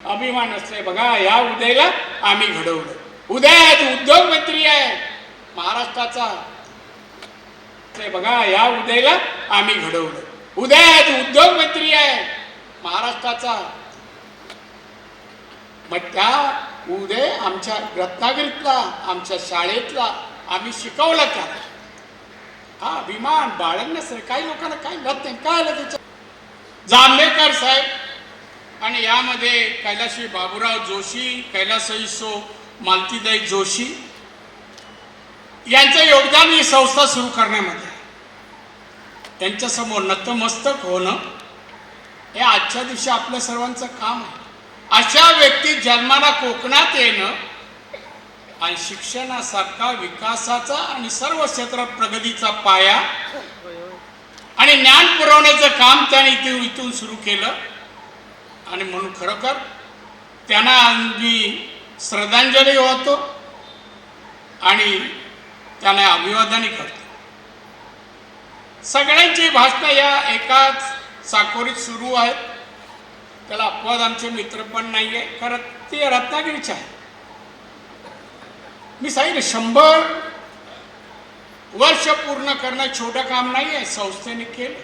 अभिमान असते बघा या उदयला आम्ही घडवलं. उदय आज उद्योग मंत्री आहे महाराष्ट्राचा. बघा या उदयला आम्ही घडवलं. उदय आज उद्योग मंत्री आहे महाराष्ट्राचा. मग त्या उदय आमच्या रत्नागिरीतला आमच्या शाळेतला आम्ही शिकवला त्याला. हा अभिमान? बाळगण्यास काही लोकांना काय नाही? काय आलं त्याच्या जांभेकर साहेब आणि यामध्ये कैलाशी बाबूराव जोशी कैलासई सो मालतीदाई जोशी यांचं योगदान ही संस्था सुरू करण्यामध्ये त्यांच्यासमोर नतमस्तक होणं हे आजच्या दिवशी आपल्या सर्वांचं काम आहे. अशा व्यक्ती जन्माला कोकणात येणं आणि शिक्षणासारखा विकासाचा आणि सर्व क्षेत्रात प्रगतीचा पाया आणि ज्ञान पुरवण्याचं काम त्याने इथून सुरू केलं. आणि म्हणून खरोखर त्यांना मी श्रद्धांजली होतो आणि त्यांना अभिवादनही करतो. सगळ्यांची भाषणं या एकाच साकोरीत सुरू आहेत. त्याला अपवाद आमचे मित्र पण नाही आहे खरं ते रत्नागिरीचे आहे मी सांगितलं शंभर वर्ष पूर्ण करणं छोटं काम नाही आहे संस्थेने केलं.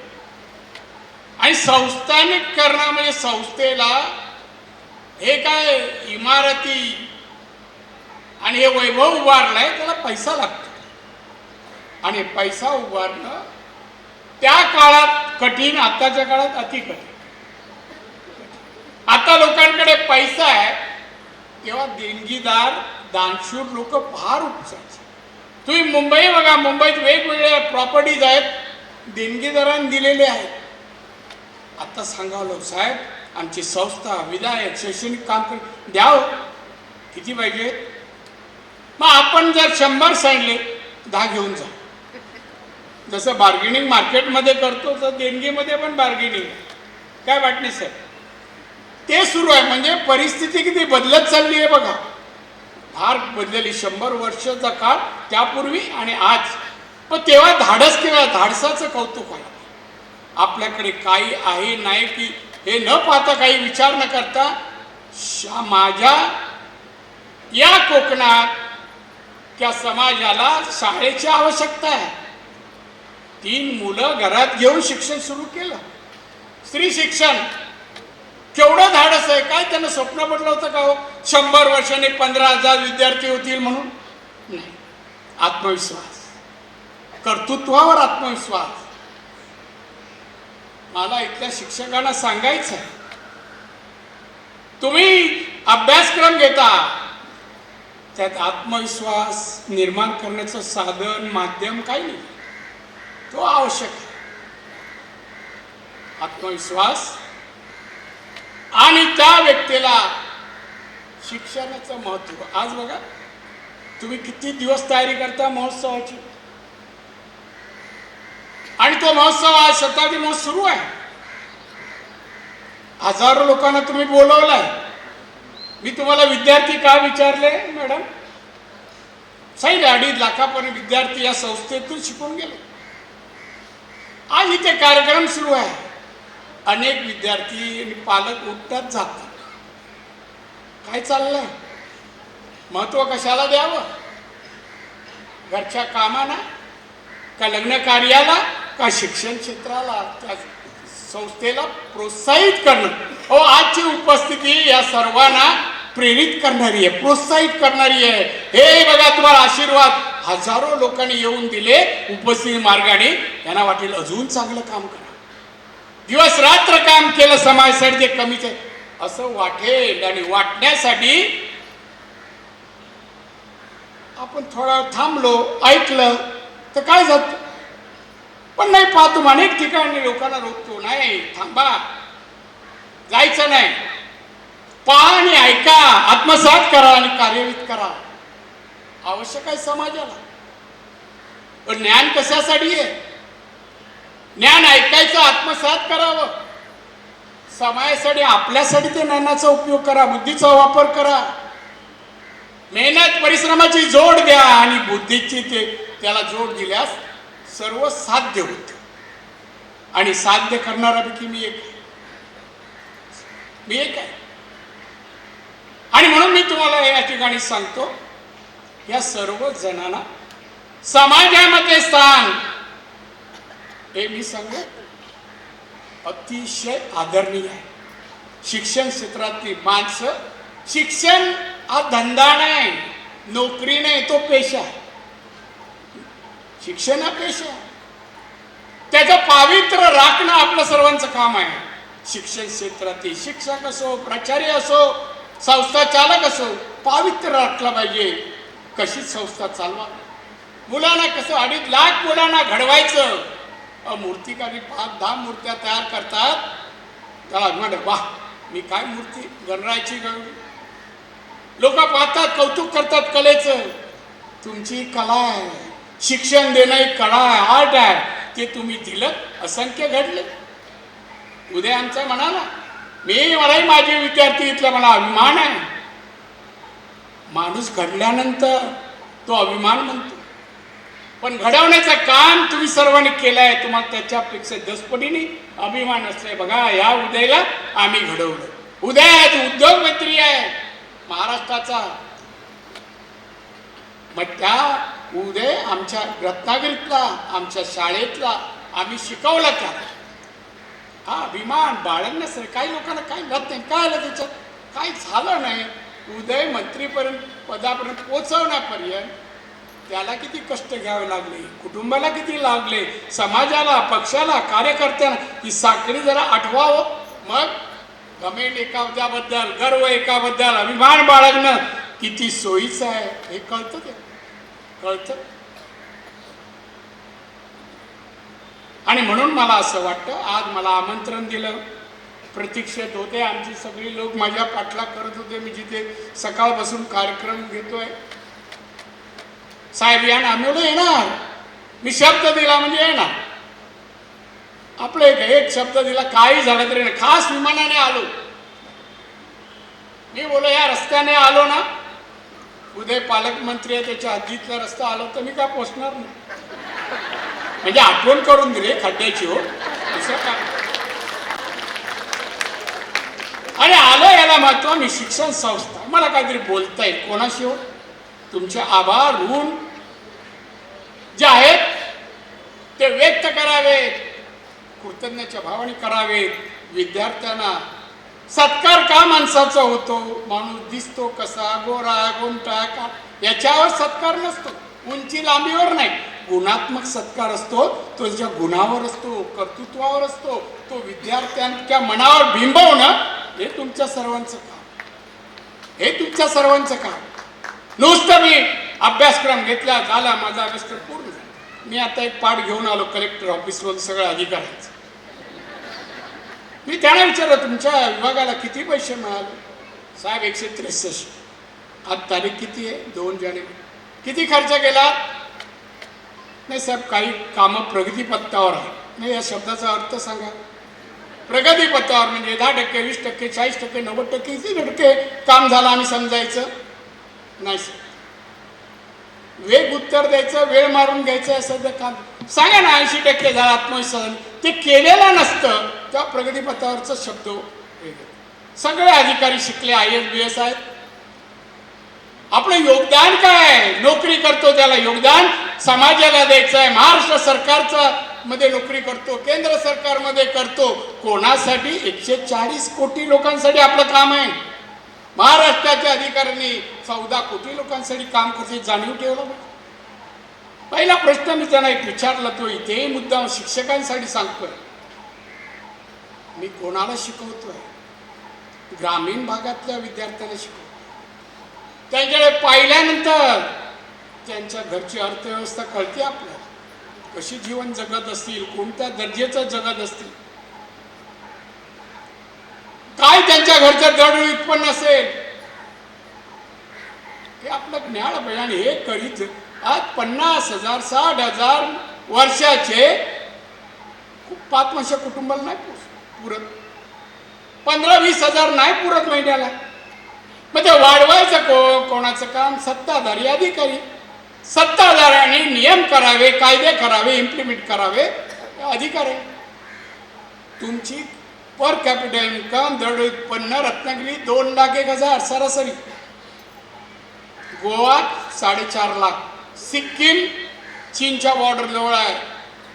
आणि संस्थानिक करणं म्हणजे संस्थेला हे काय इमारती आणि हे वैभव उभारलंय त्याला पैसा लागतो. आणि पैसा उभारणं त्या काळात कठीण आताच्या काळात अति कठीण आता लोकांकडे पैसा आहे तेव्हा देणगीदार दानशूर लोक फार उपसायचे तुम्ही मुंबई बघा मुंबईत वेगवेगळ्या प्रॉपर्टीज आहेत देणगीदारांनी दिलेले आहेत. आता सांगावं लोक साहेब आमची संस्था विधायक शैक्षणिक काम कर द्याव. किती पाहिजे? मग आपण जर शंभर सांडले दहा घेऊन जा. जसं बार्गेनिंग मार्केटमध्ये करतो तर देणगीमध्ये पण बार्गेनिंग काय वाटणे सर ते सुरू आहे. म्हणजे परिस्थिती किती बदलत चालली आहे बघा. फार बदलली. शंभर वर्षाचा काळ त्यापूर्वी आणि आज. पण तेव्हा धाडस किंवा धाडसाचं कौतुक आहे आपल्याकडे काही आहे नाही की हे न पाहता काही विचार न करता माझ्या या कोकणात त्या समाजाला शाळेची आवश्यकता आहे. तीन मुलं घरात घेऊन शिक्षण सुरू केलं. स्त्री शिक्षण केवढं धाडस आहे काय त्यांना स्वप्न पडलं होतं का हो? शंभर वर्षाने पंधरा हजार विद्यार्थी होतील म्हणून? नाही. आत्मविश्वास. कर्तृत्वावर आत्मविश्वास. मला इथल्या शिक्षकांना सांगायचं आहे तुम्ही अभ्यासक्रम घेता. त्यात आत्मविश्वास निर्माण करण्याचं साधन माध्यम काही नाही. तो आवश्यक आहे. आत्मविश्वास आणि त्या व्यक्तीला शिक्षणाचं महत्त्व आज बघा तुम्ही किती दिवस तयारी करता महोत्सवाची? आणि तो महोत्सव आज शताब्दी महोत्सव सुरू आहे. हजारो लोकांना तुम्ही बोलवलाय. मी तुम्हाला विद्यार्थी का विचारले मॅडम? साईड अडीच लाखापर्यंत विद्यार्थी या संस्थेतून शिकून गेले. आज इथे कार्यक्रम सुरू आहे. अनेक विद्यार्थी आणि पालक उठतात जातात. काय चाललंय? महत्त्व कशाला द्यावं? घरच्या कामाला? का लग्न कार्याला का शिक्षण क्षेत्राला त्या संस्थेला प्रोत्साहित करणं. हो आजची उपस्थिती या सर्वांना प्रेरित करणारी आहे प्रोत्साहित करणारी आहे. हे बघा तुम्हाला आशीर्वाद. हजारो लोकांनी येऊन दिले उपस्थिती मार्गाने. यांना वाटेल अजून चांगलं काम करा. दिवस रात्र काम केलं समाजासाठी ते कमीच आहे असं वाटेल आणि वाटण्यासाठी आपण थोडा वेळ थांबलो ऐकलं तर काय झालं? पण नाही पाहतो अनेक ठिकाणी लोकांना रोखतो. नाही थांबा. जायचं नाही. पहा आणि ऐका. आत्मसात करा आणि कार्यान्वित करा. आवश्यक आहे समाजाला. पण ज्ञान कशासाठी आहे? ज्ञान ऐकायचं आत्मसात करावं. समाजासाठी आपल्यासाठी ते ज्ञानाचा उपयोग करा बुद्धीचा वापर करा. मेहनत परिश्रमाची जोड द्या आणि बुद्धीची ते त्याला जोड दिल्यास सर्व साध्य होत. आणि साध्य करणाऱ्यापैकी मी एक आहे. मी एक आहे. आणि म्हणून मी तुम्हाला या ठिकाणी सांगतो या सर्व जणांना समाजामध्ये स्थान. हे मी सांगू अतिशय आदरणीय आहे. शिक्षण क्षेत्रातली माणसं शिक्षण हा धंदा नाही नोकरी नाही तो पेशा आहे. शिक्षणापेक्षा त्याचं पावित्र्य राखणं आपलं सर्वांचं काम आहे. शिक्षण क्षेत्रातील शिक्षक असो प्राचार्य असो संस्था चालक असो पावित्र्य राखलं पाहिजे. कशी संस्था चालवा? मुलांना कसं अडीच लाख मुलांना घडवायचं? मूर्तिकारी पाच दहा मूर्त्या तयार करतात? त्याला म्हणत वा मी काय मूर्ती गणरायची गणली लोक पाहतात कौतुक करतात कलेचं. तुमची कला आहे. शिक्षण देणं एक कला आहे आर्ट आहे. ते तुम्ही दिलं असंख्य घडले. उद्या आमचा म्हणाला मी मलाही माझे विद्यार्थी इथला मला अभिमान आहे. माणूस घडल्यानंतर तो अभिमान म्हणतो. पण घडवण्याचं काम तुम्ही सर्वांनी केलं आहे तुम्हाला त्याच्यापेक्षा दसपटीने अभिमान असले बघा या उदयला आम्ही घडवलं. उद्या उद्योगमंत्री आहे महाराष्ट्राचा मग त्या उदय आमच्या रत्नागिरीतला आमच्या शाळेतला आम्ही शिकवला त्या. हा अभिमान बाळगणं सर काही लोकांना काय घात नाही. काय आलं त्याच्यात? काय झालं नाही? उदय मंत्रीपर्यंत पदापर्यंत पोचवण्यापर्यंत त्याला किती कष्ट घ्यावे लागले? कुटुंबाला किती लागले? समाजाला पक्षाला कार्यकर्त्यांना? ही साखळी जरा आठवावं. मग घमेंड एकाबद्दल गर्व एकाबद्दल अभिमान बाळगणं किती सोयीचं आहे हे कळतं ते कळतं? आणि म्हणून मला असं वाटतं आज मला आमंत्रण दिलं प्रतीक्षेत होते आमची सगळी लोक माझ्या पाठलाग करत होते मी जिथे सकाळपासून कार्यक्रम घेतोय. साहेब या नामेला येणार. मी शब्द दिला म्हणजे येणार. आपलं एक एक शब्द दिला काही झालं तरी खास विमानाने आलो. मी बोलो या रस्त्याने आलो ना उदय पालकमंत्री आहे त्याच्या हद्दीतला रस्ता आलो तर मी काय पोचणार नाही? म्हणजे आठवण करून दिली खड्ड्याची हो. असं काय आणि आलं याला महत्त्व मी शिक्षण संस्था. मला काहीतरी बोलता येईल. कोणाशी हो? तुमचे आभार ऋण जे आहेत ते व्यक्त करावेत. कृतज्ञाच्या भावाने करावेत. विद्यार्थ्यांना सत्कार का माणसाचा होतो? माणूस दिसतो कसा? गोरा गोमटा का? याच्यावर सत्कार नसतो. उंची लांबीवर नाही. गुणात्मक सत्कार असतो. तो ज्या गुणावर असतो कर्तृत्वावर असतो तो विद्यार्थ्यांच्या मनावर बिंबवणं हे तुमच्या सर्वांचं काम. हे तुमच्या सर्वांचं काम. नुसतं मी अभ्यासक्रम घेतला झाला माझा अभ्यासक्रम पूर्ण झाला. मी आता एक पाठ घेऊन आलो कलेक्टर ऑफिसवर सगळ्या अधिकाऱ्यांचा. मी त्याला विचारलं तुमच्या विभागाला किती पैसे मिळाले? साहेब एकशे त्रेसष्ट. आज तारीख किती आहे? दोन जानेवारी. किती खर्च केला? नाही साहेब काही कामं प्रगतीपत्तावर आहे नाही या शब्दाचा अर्थ सांगा. प्रगतीपथावर म्हणजे दहा टक्के वीस टक्के चाळीस टक्के नव्वद टक्के किती टक्के काम झालं आम्ही समजायचं? नाही सर वेग उत्तर द्यायचं वेळ मारून घ्यायचं असं ते काम. सांगा ना ऐंशी टक्के झालं आत्मविश्वास ते केलेलं नसतं. त्या प्रगतीपथावरचा शब्द सगळे अधिकारी शिकले आय एस बी एस आहेत. आपलं योगदान काय आहे? नोकरी करतो त्याला योगदान. समाजाला द्यायचं आहे. महाराष्ट्र सरकारचं मध्ये नोकरी करतो. केंद्र सरकारमध्ये करतो. कोणासाठी? एकशे चाळीस कोटी लोकांसाठी आपलं काम आहे. महाराष्ट्राच्या अधिकाऱ्यांनी चौदा कोटी लोकांसाठी काम करते. जाणीव ठेवलं. पाहिजे. पहिला प्रश्न मी त्यांना एक विचारला तो इथेही मुद्दा शिक्षकांसाठी सांगतोय. मी कोणाला शिकवतोय? ग्रामीण भागातल्या विद्यार्थ्यांना शिकवतो त्यांच्याकडे पाहिल्यानंतर त्यांच्या घरची अर्थव्यवस्था कळते आपल्याला. कशी जीवन जगत असतील कोणत्या दर्जेचं जगत असतील? काय त्यांच्या घरचं दर उत्पन्न असेल? हे आपलं ज्ञान पाहिजे आणि हे करीत आज पन्नास हजार साठ हजार वर्षाचे पाच वर्ष कुटुंबाला नाही पुर- पुरत. पंधरा वीस हजार नाही पुरत महिन्याला. मग ते वाढवायचं को कोणाचं काम? सत्ताधारी अधिकारी. सत्ताधाऱ्यांनी नियम करावे कायदे करावे इम्प्लिमेंट करावे अधिकारी अधिकार आहे. तुमची पर कॅपिटल इन्कम दर उत्पन्न रत्नागिरी दोन लाख एक हजार सरासरी. गोवा साडेचार लाख. सिक्कीम चीनच्या बॉर्डर जवळ आहे.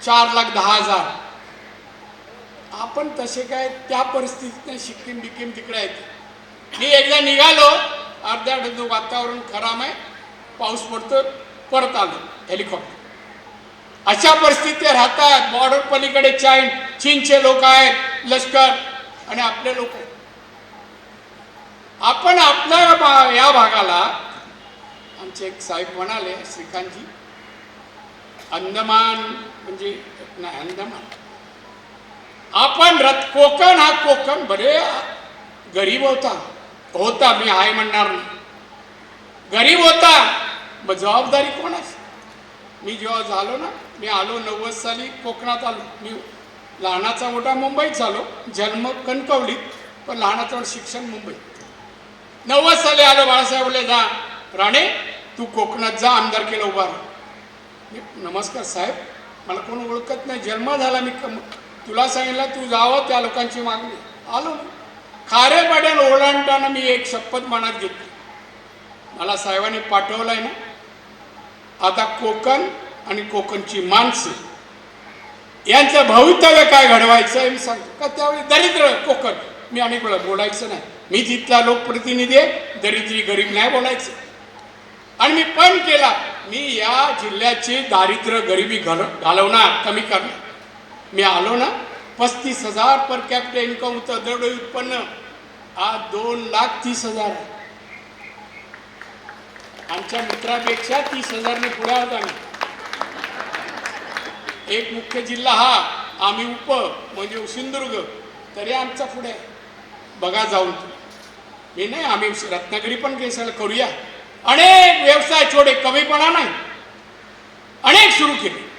चार लाख दहा हजार. आपण तसे काय त्या परिस्थितीत सिक्कीम बिक्कीम तिकडे आहेत. मी एकदा निघालो अर्ध्या अर्ध्या वातावरण खराब आहे. पाऊस पडतो परत आलो हेलिकॉप्टर अशा परिस्थितीत राहतात बॉर्डर पलीकडे चाईन चीनचे लोक आहेत लष्कर आणि आपले लोक आपण आपल्या भा- या भागाला आमचे एक साहेब म्हणाले श्रीकांतजी अंदमान म्हणजे नाही अंदमान. आपण रथ कोकण हा कोकण बरे गरीब होता. होता मी आहे म्हणणार नाही. गरीब होता मग जबाबदारी कोणाची? मी जेव्हा झालो ना मी आलो नव्वद साली कोकणात आलो. मी लहानाचा मोठा मुंबईत झालो जन्म कणकवलीत पण लहानाचं शिक्षण मुंबईत. नव्वद साली आलो बाळासाहेबले जा राणे तू कोकणात जा आमदार केलं उभा मी नमस्कार साहेब मला कोण ओळखत नाही. जन्म झाला मी कम तुला सांगितलं तू जावं त्या लोकांची मागणी. आलो खारे पाड्याला ओलांडताना मी एक शपथ मनात घेतली. मला साहेबांनी पाठवलं आहे ना? आता कोकण आणि कोकणची माणसं. यांचं भवितव्य काय घडवायचं आहे मी सांगतो. का त्यावेळी दरिद्र कोकण. मी अनेक वेळा बोलायचं नाही. मी तिथला लोकप्रतिनिधी आहे दरिद्री गरीब नाही बोलायचं. आणि मी पण केला. मी या जिल्ह्याची दारिद्र्य गरिबी घाल घालवणार कमी करणार. मी आलो ना पस्तीस हजार पर कॅपिटल इन्कम होतं दरडोई उत्पन्न. आज दोन लाख तीस हजार आहे. आमच्या मित्रापेक्षा तीस हजारने पुढे आहोत आम्ही. एक मुख्य जिल्हा हा आम्ही उप म्हणजे सिंधुदुर्ग तरी आमचा पुढे बघा जाऊन मी नाही आम्ही रत्नागिरी पण केसाला करूया. अनेक व्यवसाय छोडे कमीपणा नाही. अनेक सुरू केले.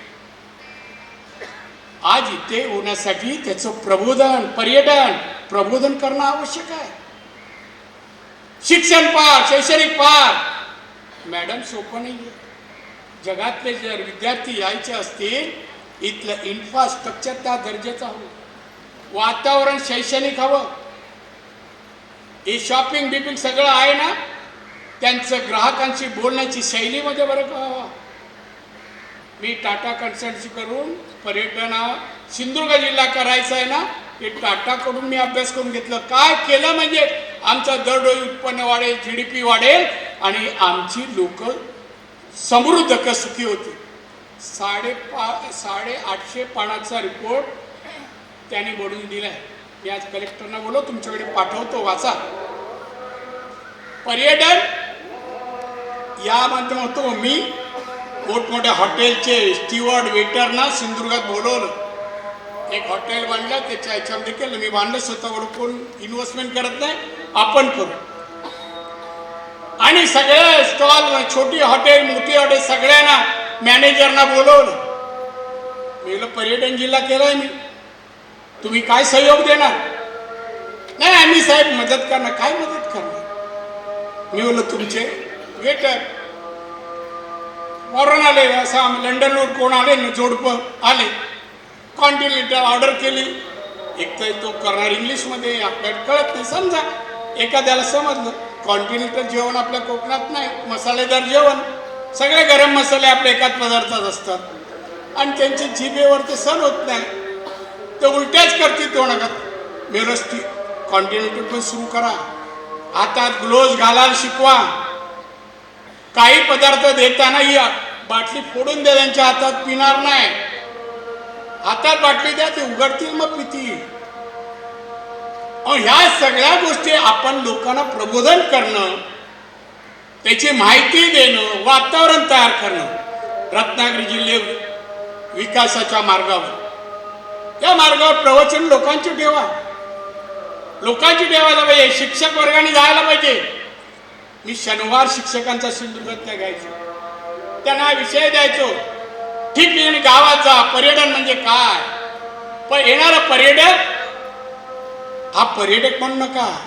आज इथे होण्यासाठी त्याचं प्रबोधन पर्यटन प्रबोधन करणं आवश्यक आहे. शिक्षण पार शैक्षणिक पार. मॅडम सोपं नाही आहे जगातले जर विद्यार्थी यायचे असतील इथलं इन्फ्रास्ट्रक्चर त्या गरजेचं हवं. वातावरण शैक्षणिक हवं. हे शॉपिंग बिपिंग सगळं आहे ना? त्यांचं ग्राहकांशी बोलण्याची शैलीमध्ये बरं का? मी टाटा कन्सल्टन्सी करून पर्यटन सिंधुदुर्ग जिल्हा करायचा आहे ना हे टाटाकडून मी अभ्यास करून घेतलं. काय केलं म्हणजे आमचा दरडोई उत्पन्न वाढेल जी डी पी वाढेल आणि आमची लोक समृद्ध क सुखी होती साडेपा साडे आठशे पानाचा रिपोर्ट त्याने बनवून दिलाय. मी आज कलेक्टरना बोलो तुमच्याकडे पाठवतो वाचा. पर्यटन या माध्यमातून मी मोठमोठ्या हॉटेलचे स्टीवर्ड वेटरना सिंधुदुर्गात बोलवलं. एक हॉटेल बांधलं त्याच्या ह्याच्यामध्ये केलं मी बांधलं स्वतः कोण इन्व्हेस्टमेंट करत नाही आपण करू. आणि सगळे स्टॉल छोटी हॉटेल मोठी हॉटेल सगळ्यांना मॅनेजरना बोलवलं. मी पर्यटन जिल्हा केलाय मी. तुम्ही काय सहयोग देणार? नाही आम्ही साहेब मदत करणार. काय मदत करणार? मी बोललो तुमचे वेटर फॉरेन आले असं लंडनवर कोण आले ना जोडपं आले कॉन्टिनेंटल ऑर्डर केली एक तर तो करणार इंग्लिशमध्ये आपल्याला कळत नाही समजा एखाद्याला समजलं कॉन्टिनेंटल जेवण आपल्या कोकणात नाही मसालेदार जेवण सगळे गरम मसाले आपल्या एकाच पदार्थात असतात आणि त्यांची जिभेवर ते सण होत नाही ते उलट्याच करतील तोंडात व्यवस्थित कॉन्टिनेंटल पण सुरू करा हातात ग्लोव्ज घालायला शिकवा काही पदार्थ देताना ही बाटली फोडून द्या त्यांच्या हातात पिणार नाही. हातात बाटली द्या ते उघडतील मग पितील. अहो, ह्या सगळ्या गोष्टी आपण लोकांना प्रबोधन करणं त्याची माहिती देणं वातावरण तयार करणं रत्नागिरी जिल्हे विकासाच्या मार्गावर. या मार्गावर प्रवचन लोकांची ठेवा. लोकांची ठेवायला पाहिजे शिक्षक वर्गाने जायला पाहिजे. मी शनिवार शिक्षकांचा सिंधुदुर्गात घ्यायचो. त्यांना विषय द्यायचो. ठीक गावात जा. पर्यटन म्हणजे काय? पण येणारा पर्यटक हा पर्यटक म्हणू नका.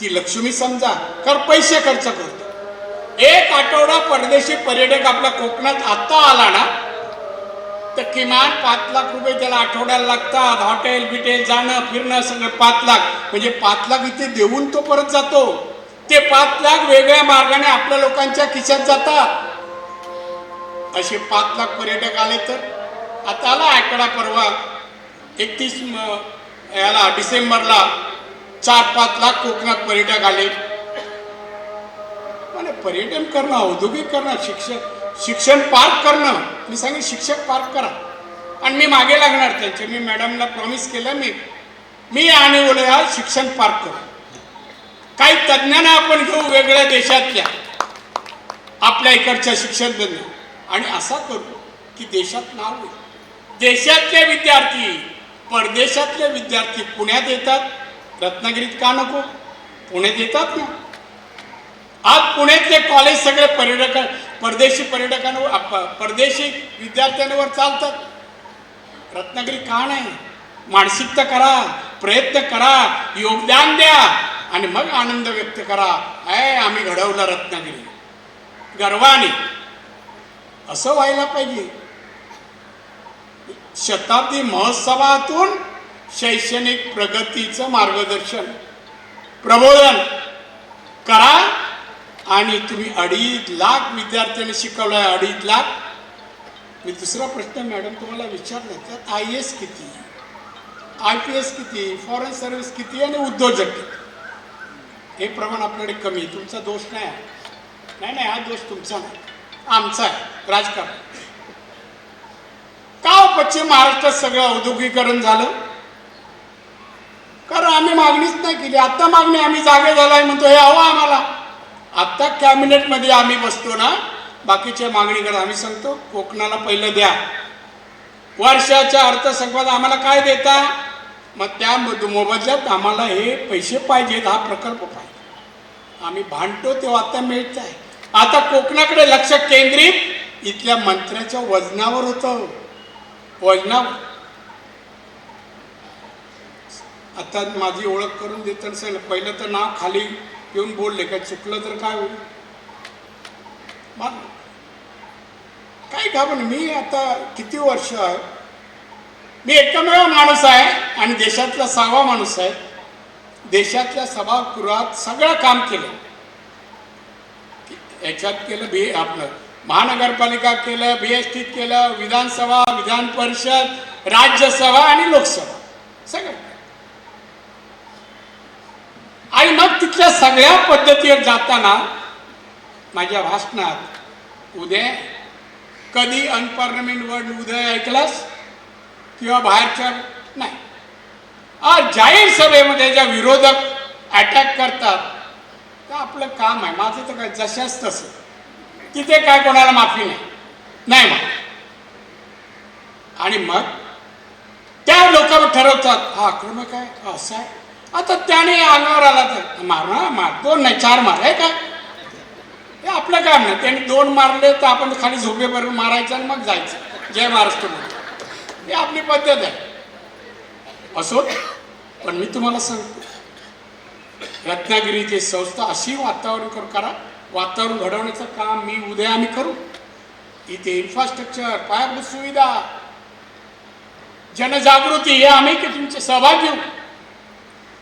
ती लक्ष्मी समजा कर पैसे खर्च करतो. एक आठवडा परदेशी पर्यटक आपल्या कोकणात आत्ता आला ना तर किमान पाच लाख रुपये त्याला आठवड्याला लागतात. हॉटेल बिटेल जाणं फिरणं सगळं पाच लाख. म्हणजे पाच लाख इथे देऊन तो परत जातो. ते पाच लाख वेगळ्या मार्गाने आपल्या लोकांच्या खिशात जातात. असे पाच लाख पर्यटक आले तर. आता आला आकडा परवा. एकतीस याला डिसेंबरला चार पाच लाख कोकणात पर्यटक आले. आणि पर्यटन करणं औद्योगिक करणं शिक्षक शिक्षण पार्क करणं. मी सांगेन शिक्षक पार्क करा. आणि मी मागे लागणार त्यांचे मी मॅडमला प्रॉमिस केलं मी मी आणि उलया शिक्षण पार्क करू. काही तज्ज्ञांना आपण घेऊ वेगळ्या देशातल्या. आपल्या इकडच्या शिक्षण तज्ञ. आणि असा करू की देशात नाव देशातले विद्यार्थी परदेशातले विद्यार्थी पुण्यात येतात. रत्नागिरीत का नको? पुण्यात येतात ना. आज पुण्यातले कॉलेज सगळे पर्यटक परदेशी पर्यटकांवर परदेशी विद्यार्थ्यांवर चालतात. रत्नागिरी का नाही? मानसिकता करा प्रयत्न करा योगदान द्या. आणि मग आनंद व्यक्त करा. ऐ आम्ही घडवलं रत्नागिरी. गर्वाने. असं व्हायला पाहिजे. शताब्दी महोत्सवातून शैक्षणिक प्रगतीचं मार्गदर्शन प्रबोधन करा. आणि तुम्ही अडीच लाख विद्यार्थ्यांनी शिकवलं आहे अडीच लाख. मी दुसरा प्रश्न मॅडम तुम्हाला विचारला त्यात आय एस किती? आय पी एस किती? फॉरेन सर्व्हिस किती? आणि उद्योजक किती? हे प्रमाण आपल्याकडे कमी आहे. तुमचा दोष नाही आहे. नाही नाही हा दोष तुमचा नाही. आमचा आहे. राजकारण. का हो पश्चिम महाराष्ट्रात सगळं औद्योगिकरण झालं? कारण आम्ही मागणीच नाही केली. आत्ता मागणी आम्ही जागे झालाय म्हणतो हे हवं आम्हाला. आत्ता कॅबिनेटमध्ये आम्ही बसतो ना बाकीच्या मागणीकडे आम्ही सांगतो कोकणाला पहिलं द्या. वर्षाच्या अर्थसंकल्पात आम्हाला काय देता? मग त्या मोबदल्यात आम्हाला हे पैसे पाहिजेत हा प्रकल्प पाहिजे. आम्ही भांडतो तेव्हा आता मिळत आहे आता कोकणाकडे लक्ष केंद्रित इथल्या मंत्र्याच्या वजनावर होतं हो. वजनावर. आता माझी ओळख करून देत असेल पहिलं तर नाव खाली येऊन बोलले काय चुकलं तर काय होईल? काय का पण मी आता किती वर्ष आहे? मी एकमेव माणूस आहे आणि देशातला सहावा माणूस आहे. देशातल्या सभागृहात सगळं काम केलं. याच्यात केलं बी आपलं. महानगरपालिका केलं बी एस टीत केलं विधानसभा विधान परिषद राज्यसभा आणि लोकसभा. सगळं आणि मग तिथल्या सगळ्या पद्धतीवर जाताना माझ्या भाषणात उद्या कधी अनपार्लमेंट वर्ड उदय ऐकलास? किंवा बाहेरच्या नाही. आज जाहीर सभेमध्ये ज्या विरोधक अटॅक करतात तर आपलं काम आहे. माझं तर काय जशाच तसं तिथे काय कोणाला माफी नाही. नाही मग आणि मग? त्या लोकांवर ठरवतात हा आक्रमक आहे असं आहे. आता त्याने अंगावर आला तर मार मार. दोन नाही चार मार. आहे का हे आपलं काम नाही. त्यांनी दोन मारले तर आपण खाली झोपेबरोबर मारायचं आणि मग जायचं. जय महाराष्ट्र म्हणून ही आपली पद्धत आहे. असो पण मी तुम्हाला सांगतो रत्नागिरीची संस्था अशी वातावरण करू करा वातावरण घडवण्याचं काम मी उद्या आम्ही करू. इथे इन्फ्रास्ट्रक्चर पायाभूत सुविधा जनजागृती हे आम्ही की तुमचे सहभाग घेऊ.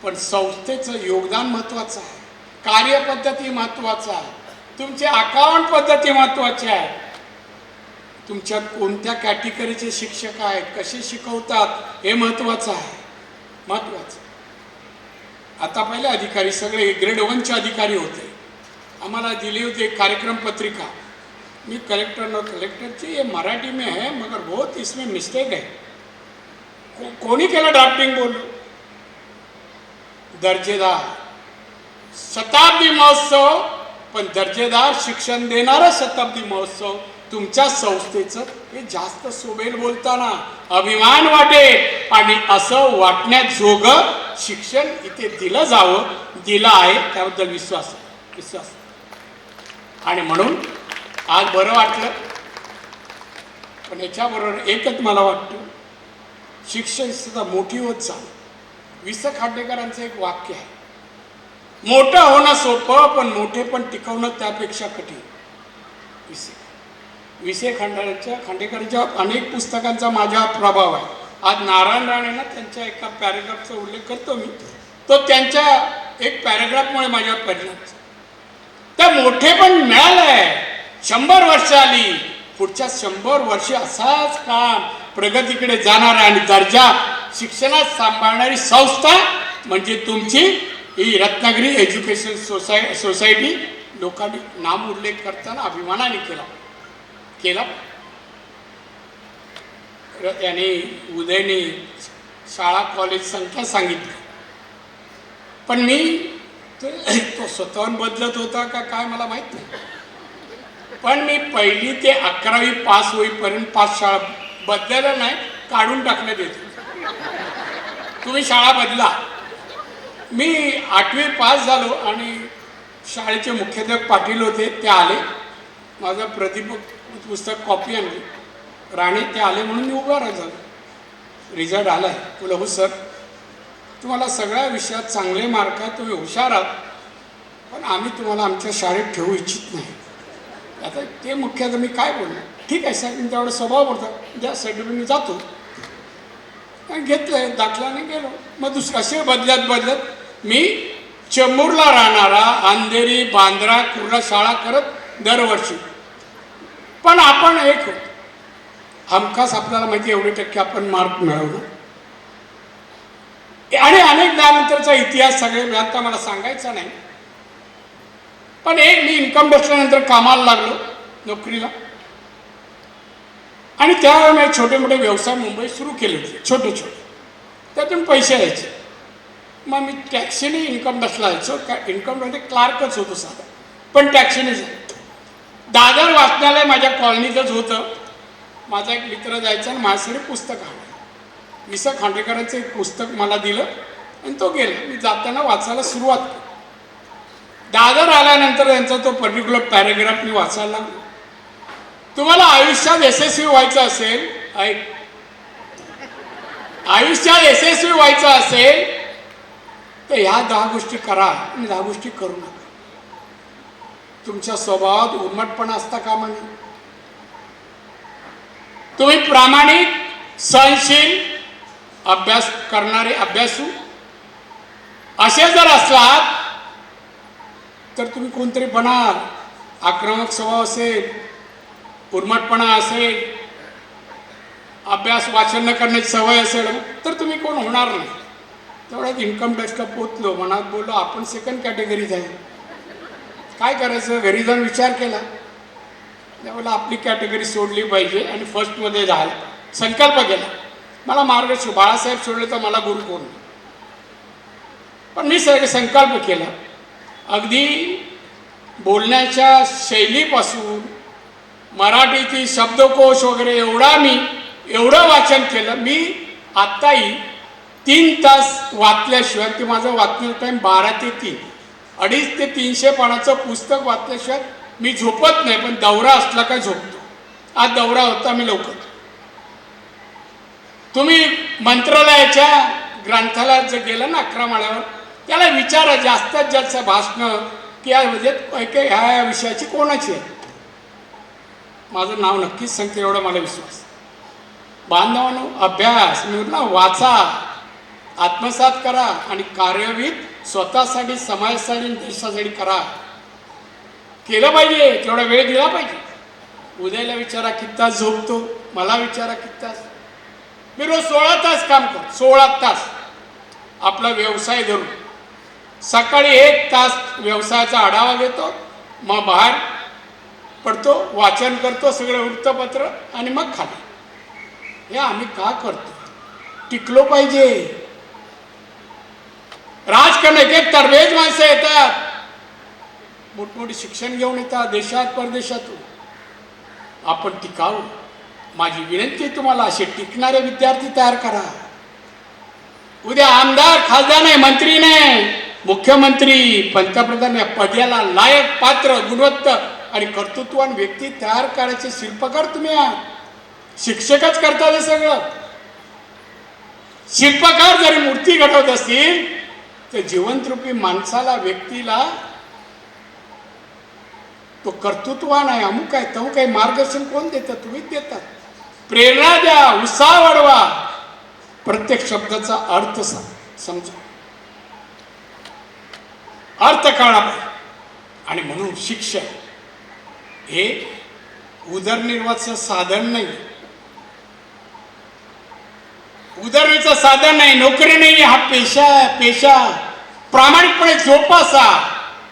पण संस्थेचं योगदान महत्त्वाचं आहे. कार्यपद्धती महत्त्वाचं आहे. तुमचे अकाउंट पद्धती महत्त्वाची आहे. तुमच्यात कोणत्या कॅटेगरीचे शिक्षक आहेत कसे शिकवतात हे महत्त्वाचं आहे. महत्त्वाचं. आता पहिले अधिकारी सगळे ग्रेड वनचे अधिकारी होते. आम्हाला दिली होती एक कार्यक्रम पत्रिका. मी कलेक्टर न कलेक्टरची ये मराठी में है मगर बहुत इसमें मिस्टेक है को, कोणी केलं ड्राफ्टिंग बोललो दर्जेदार. शताब्दी महोत्सव पण दर्जेदार शिक्षण देणारा शताब्दी महोत्सव तुमच्या संस्थेचं हे जास्त सोबेल बोलताना अभिमान वाटेल आणि असं वाटण्यात जोग शिक्षण इथे दिलं जावं दिलं आहे त्याबद्दल विश्वास आहे विश्वास. आणि म्हणून आज बरं वाटलं. पण याच्याबरोबर एकच मला वाटतं शिक्षण सुद्धा मोठी होत चाल वि स खांडेकरांचं एक वाक्य आहे. मोठं होणं सोपं पण मोठे पण टिकवणं त्यापेक्षा कठीण. विसे विसे खांडेकरच्या अनेक पुस्तकांचा माझ्या प्रभाव आहे. आज नारायण राणेंना त्यांच्या एका पॅरेग्राफचा उल्लेख करतो मी. तो त्यांच्या एक पॅरेग्राफमुळे माझ्या परिणाम त्या मोठे पण मिळालंय शंभर वर्ष आली. पुढच्या शंभर वर्ष असाच काम प्रगतीकडे जाणार आणि दर्जा शिक्षणात सांभाळणारी संस्था म्हणजे तुमची ही रत्नागिरी एज्युकेशन सोसाय सोसायटी. लोकांनी नाम उल्लेख करताना अभिमानाने केला. केला. र- त्याने उदयने शाळा कॉलेज संख्या सांगितली. पण मी तो तो स्वतःहून बदलत होता का काय मला माहीत नाही. पण मी पहिली ते अकरावी पास होईपर्यंत पाच शाळा बदलायला नाही काढून टाकण्यात येते तुम्ही शाळा बदला. मी आठवी पास झालो आणि शाळेचे मुख्याध्यापक पाटील होते ते आले. माझा प्रतिभूत पुस्तक कॉपी आणली. राणे ते आले म्हणून मी उभा राहा झालो रिझल्ट आला आहे तुला हो सर तुम्हाला सगळ्या विषयात चांगले मार्क आहेत तुम्ही हुशार आहात. पण आम्ही तुम्हाला आमच्या शाळेत ठेवू इच्छित नाही. आता ते मुख्यात मी काय बोलणार ठीक आहे साहेब मी त्यावेळेस स्वभाव बोलतो ज्या सर्टिफिकेट मी जातो. आणि घेतलं दाखल्याने गेलो. मग दुसरं असे बदलत बदलत मी चेंबूरला राहणारा अंधेरी बांद्रा कुर्ला शाळा करत दरवर्षी पण आपण एक होतो. हमखास आपल्याला माहिती एवढे टक्के आपण मार्क मिळवलं आणि अनेकदा नंतरचा इतिहास सगळे मी आता मला सांगायचा नाही. पण एक मी इन्कम बसल्यानंतर कामाला लागलो नोकरीला. आणि त्यावेळेला मी छोटे मोठे व्यवसाय मुंबईत सुरू केले होते छोटे छोटे. त्यातून पैसे यायचे. मग मी टॅक्सीने इन्कम बसला जायचो का इन्कम म्हणजे क्लार्कच होतो साधा. पण टॅक्सीने झालं. दादर वाचनालय माझ्या कॉलनीतच होतं. माझा एक मित्र जायचा आणि माझ्यासाठी पुस्तक आणलं वि स खांडेकरांचं एक पुस्तक मला दिलं आणि तो गेला. मी जाताना वाचायला सुरुवात केली. दादर आल्यानंतर त्यांचा तो पर्टिक्युलर पॅरेग्राफ मी वाचायला लागलो. तुम्हाला आयुष्यात यशस्वी व्हायचं असेल ऐक. आयुष्यात यशस्वी व्हायचं असेल तर ह्या दहा गोष्टी करा. आणि दहा गोष्टी करू नका. तुमच्या स्वभावात उर्मटपणा असता का म्हणे? तुम्ही प्रामाणिक सहनशील अभ्यास करणारे अभ्यासू असे जर असलात तर तुम्ही कोणतरी बनाल आक्रमक स्वभाव असेल उर्मटपणा असेल अभ्यास वाचन न करण्याची सवय असेल तर तुम्ही कोण होणार नाही. तेवढ्यात इन्कम टॅक्सला पोचलो मनात बोललो आपण सेकंड कॅटेगरीत आहे काय करायचं? घरी जाऊन विचार केला. त्यावेळेला आपली कॅटेगरी सोडली पाहिजे आणि फर्स्टमध्ये जायला संकल्प केला. मला मार्ग बाळासाहेब सोडले तर मला गुरु कोण? पण मी सगळे संकल्प केला. अगदी बोलण्याच्या शैलीपासून मराठीतील शब्दकोश वगैरे एवढा मी एवढं वाचन केलं. मी आत्ताही तीन तास वाचल्याशिवाय ते माझं वाचण्याचा टाईम बारा ते तीन. अडीच ते तीनशे पानाचं पुस्तक वाचल्याशिवाय मी झोपत नाही पण दौरा असला का झोपतो. आज दौरा होता मी लवकर. तुम्ही मंत्रालयाच्या ग्रंथालयात जर गेलं ना अकरा माळ्यावर त्याला विचारा जास्तीत जास्त भाषणं की या म्हणजे ह्या या विषयाची कोणाची आहे? माझं नाव नक्कीच सांगते एवढा मला विश्वास. बांधवांनो अभ्यास मी म्हटलं वाचा आत्मसात करा आणि कार्यवित स्वतःसाठी समाजासाठी आणि देशासाठी करा. केलं पाहिजे तेवढा वेळ दिला पाहिजे. उद्याला विचारा किती तास झोपतो मला विचारा किती तास. मी रोज सोळा तास काम करतो सोळा तास. आपला व्यवसाय धरून. सकाळी एक तास व्यवसायाचा आढावा घेतो मग बाहेर पडतो वाचन करतो सगळं वृत्तपत्र आणि मग खाली हे आम्ही का करतो? टिकलो पाहिजे. राजकारण एक तरबेज माणसं येतात. मोठमोठी शिक्षण घेऊन येतात देशात परदेशातून. आपण टिकावं माझी विनंती आहे तुम्हाला असे टिकणारे विद्यार्थी तयार करा. उद्या आमदार खासदार नाही मंत्री नाही. मुख्यमंत्री पंतप्रधान या पद्याला लायक पात्र गुणवत्त आणि कर्तृत्वान व्यक्ती तयार करायचे शिल्पकार तुम्ही आहात. शिक्षकच करतात हे सगळं. शिल्पकार जरी मूर्ती घडवत असतील त्या जिवंतरूपी माणसाला व्यक्तीला तो कर्तृत्वान आहे अमुक आहे तमुक आहे मार्गदर्शन कोण देतं तुम्हीच देतात. प्रेरणा द्या उत्साह वाढवा. प्रत्येक शब्दाचा अर्थ समजा. अर्थ कळला आणि म्हणून शिक्षण हे उदरनिर्वाहाचं साधन नाही. उदरनिर्वाहाचं साधन नाही नोकरी नाही हा पेशा पेशा. प्रामाणिकपणे जोपासा.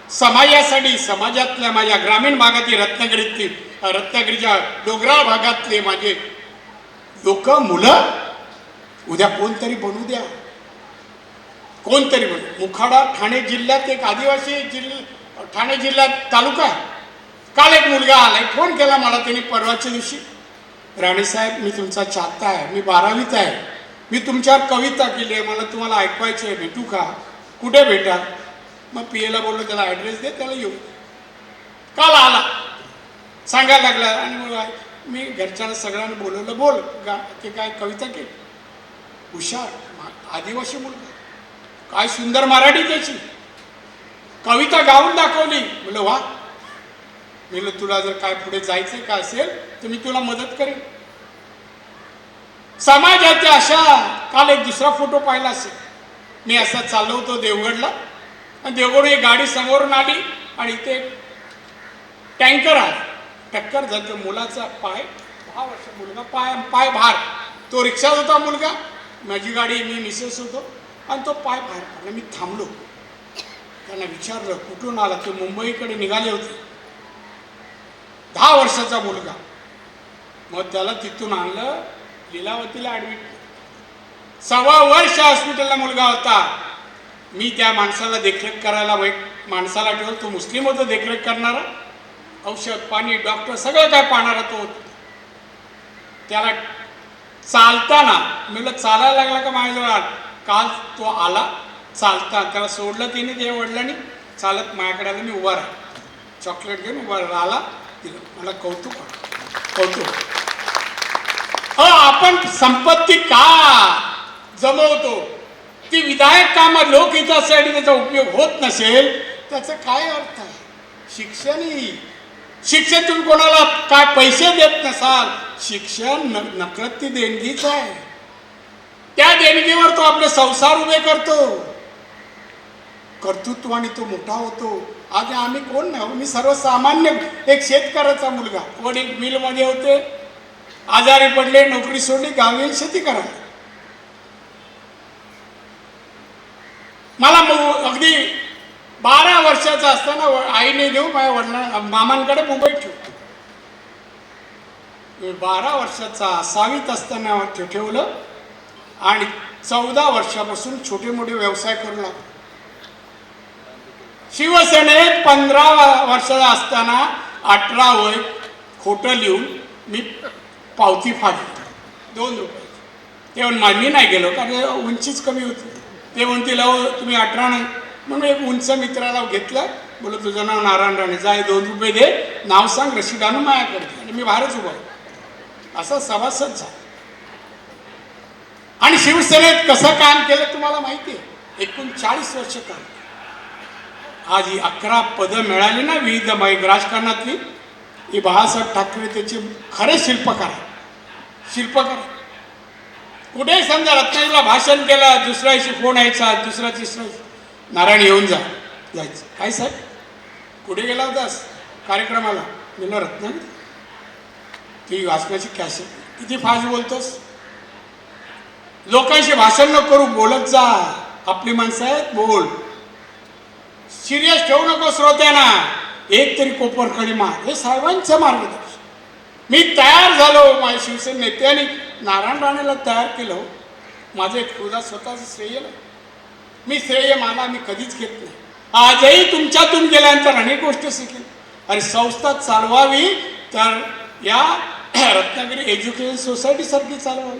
समाजासाठी समाजातल्या माझ्या ग्रामीण भागातील रत्नागिरीतील रत्नागिरीच्या डोंगराळ भागातले माझे लोक मुलं उद्या कोणतरी बनू द्या. कोणतरी बनू. मुखाडा ठाणे जिल्ह्यात एक आदिवासी जिल्हा ठाणे जिल्ह्यात तालुका आहे. काल एक मुलगा आलाय फोन केला मला त्याने परवाच्या दिवशी राणीसाहेब मी तुमचा चाहता आहे मी बारावीत आहे. मी तुमच्यावर कविता केली आहे मला तुम्हाला ऐकवायची आहे. भेटू का? कुठे भेटा? मग पी एला बोललो त्याला ॲड्रेस दे त्याला येऊ. काल आला? सांगायला लागला. आणि मग मी घरच्यांना सगळ्यांना बोलवलं बोल गा ते काय कविता केली? हुशार आदिवासी मुलगा. काय सुंदर मराठी त्याची. कविता गाऊन दाखवली. म्हणलं वा. म्हणलं तुला जर काय पुढे जायचं का असेल तर मी तुला मदत करेन. समाजाच्या अशा काल एक दुसरा फोटो पाहिला असेल. मी असा चाललो होतो देवगडला. आणि देवगड एक गाडी समोरून आली आणि इथे एक टँकर आला. टक्कर झालं. मुलाचा पाय दहा वर्ष मुलगा पाय पाय भार. तो रिक्षात होता मुलगा. माझी गाडी मी मिसेस होतो. आणि तो पाय भार पडला. मी थांबलो. त्यांना विचारलं कुठून आला? ते मुंबईकडे निघाले होते. दहा वर्षाचा मुलगा. मग त्याला तिथून आणलं. लिलावतीला ॲडमिट सव्वा वर्ष हॉस्पिटलला मुलगा होता. मी त्या माणसाला देखरेख करायला वै माणसाला ठेवलं तो मुस्लिम होतो देखरेख करणारा. औषध पाणी डॉक्टर सगळं काय पाहणारा तो त्याला चालताना मी चालायला लागला का माझ्याजवळ काल तो आला चालता त्याला सोडलं तिने ते वडिलांनी. चालत माझ्याकडे आलं मी उभा राहिला. चॉकलेट घेऊन उभा राहिला आला दिलं. मला कौतुक कौतुक. हो आपण संपत्ती का जमवतो? ती विधायक काम लोकहितासाठी त्याचा उपयोग होत नसेल त्याचा काय अर्थ आहे? शिक्षण ही शिक्षण तुम्ही कोणाला काय पैसे देत नसाल शिक्षण न नकळत देणगीच आहे. त्या देणगीवर तो आपले संसार उभे करतो. कर्तृत्वाने तो मोठा होतो. आज आम्ही कोण नाही? मी सर्वसामान्य एक शेतकऱ्याचा मुलगा. वडील मिलमध्ये होते? आजारी पडले नोकरी सोडली गावी शेती करा मला मग अगदी बारा वर्षाचा असताना व- आईने देऊ माझ्या वडिलांना मामांकडे मुंबईत ठेवलं. बारा वर्षाचा असावीत असताना ते ठेवलं आणि चौदा वर्षापासून छोटे मोठे व्यवसाय करू लागलो. शिवसेनेत पंधरा वर्षाचा असताना अठरा वय खोटं लिहून मी पावती फाडली दोन रुपये. ते म्हणून मी नाही गेलो कारण उंचीच कमी होती. ते म्हणतील अहो तुम्ही अठरा नाही. म्हणून एक उंच मित्राला घेतलं. बोलो तुझं नाव नारायण राणे. जाय दोन रुपये दे. नाव सांग रशीद मायाकडे. आणि मी बाहेरच उभा आहे. असा सभासद झाला. आणि शिवसेनेत कसं काम केलं तुम्हाला माहिती आहे? एकूण चाळीस वर्ष काम आज ही अकरा पदं मिळाली ना विविध राजकारणातली. हे बाळासाहेब ठाकरे त्याचे खरे शिल्पकार आहेत. शिल्पकार कुठेही समजा रत्नागिरीला भाषण केलं दुसऱ्याशी फोन यायचा दुसरा तिसरा नारायण येऊन जा जायचं. काय साहेब? कुठे गेला होतास कार्यक्रमाला? गेलो रत्नागिरी. ती वाचण्याची कॅसेट. किती फास्ट बोलतोस? लोकांशी भाषण न करू बोलत जा. आपली माणसं आहेत बोल. सिरियस ठेवू नको श्रोत्यांना. एक तरी कोपरखडी मार. हे साहेबांचं मार्गदर्शन. मी तयार झालो माझ्या शिवसेने नेत्याने नारायण राणेला तयार केलं. माझं एक तुझा स्वतःचं श्रेय मी श्रेय मला मी कधीच घेत नाही. आजही तुमच्यातून गेल्यानंतर अनेक गोष्टी शिकेल आणि संस्था चालवावी तर या रत्नागिरी एज्युकेशन सोसायटीसारखी चालवावी.